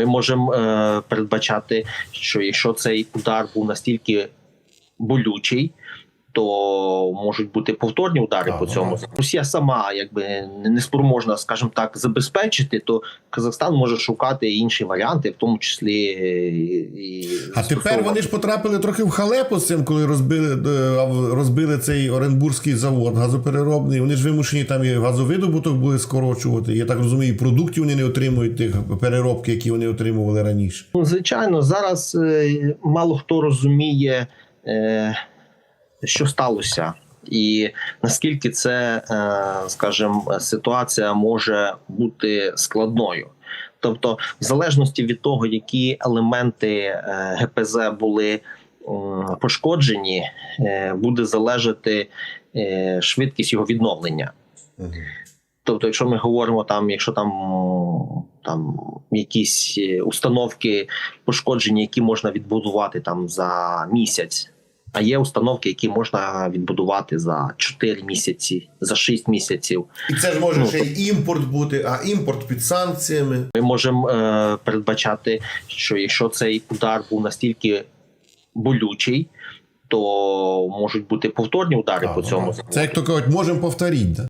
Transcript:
Ми можемо е, передбачати, що якщо цей удар був настільки болючий, то можуть бути повторні удари А, по ну цьому. Росія сама якби не- спроможна, скажімо так, забезпечити, то Казахстан може шукати інші варіанти, в тому числі і А тепер вони ж потрапили трохи в халепу з цим, коли розбили, е, розбили цей Оренбурзький завод газопереробний. Вони ж вимушені там і газовидобуток були скорочувати. Я так розумію, і продуктів вони не отримують тих переробки, які вони отримували раніше. Ну, звичайно, зараз е, мало хто розуміє, е, що сталося, і наскільки це, е, скажімо, ситуація може бути складною. Тобто, в залежності від того, які елементи е, ГПЗ були пошкоджені, е, буде залежати швидкість його відновлення. Тобто, якщо ми говоримо там, якщо там, там якісь установки пошкоджені, які можна відбудувати там за місяць, а є установки, які можна відбудувати за 4 місяці, за 6 місяців. І це ж може Ну, ще й імпорт бути, а імпорт під санкціями. Ми можемо е, передбачати, що якщо цей удар був настільки болючий, то можуть бути повторні удари А, по ну цьому. Це як то кажуть, можемо повторити. Да?